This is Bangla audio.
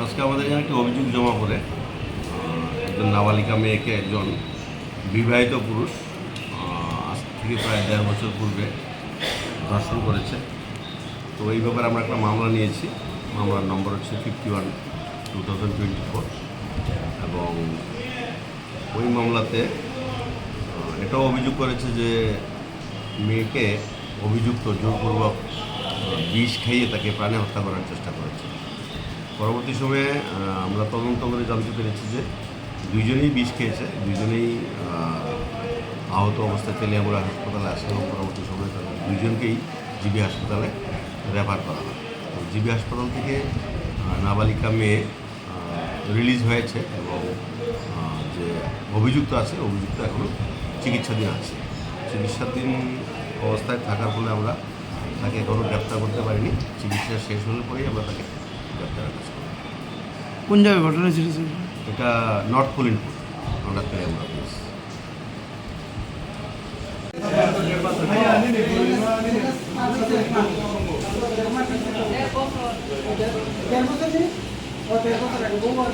আজকে আমাদের এখানে একটি অভিযোগ জমা আহ, একজন নাবালিকা মেয়েকে একজন বিবাহিত পুরুষ আজ থেকে প্রায় দেড় বছর পূর্বে ধর্ষণ করেছে। তো এই ব্যাপারে আমরা একটা মামলা নিয়েছি। মামলার নম্বর হচ্ছে fifty one two thousand twenty four এবং ওই মামলাতে এটাও অভিযোগ করেছে যে মেয়েকে অভিযুক্ত জোরপূর্বক বিষ খাইয়ে তাকে প্রাণে হত্যা করার চেষ্টা করেছে। পরবর্তী সময়ে আমরা তদন্ত করে জানতে পেরেছি যে দুইজনেই বিষ খেয়েছে দুইজনেই আহ, আহত অবস্থায় তেলিয়ামুড়া হাসপাতালে আসে এবং পরবর্তী সময়ে তাদের দুইজনকেই জিবি হাসপাতালে রেফার করা হয়। তো জিবি হাসপাতাল থেকে নাবালিকা মেয়ে রিলিজ হয়েছে এবং যে অভিযুক্ত আছে অভিযুক্ত এখনও চিকিৎসাধীন আছে। চিকিৎসাধীন অবস্থায় থাকার ফলে আমরা তাকে এখনও গ্রেপ্তার করতে পারিনি। চিকিৎসা শেষ হলে পরেই আমরা তাকে গ্রেপ্তারের কাজ করব। কোন জায়গায় ঘটনা ছিল এটা নর্থ কলিনপুর আমরা আমরা और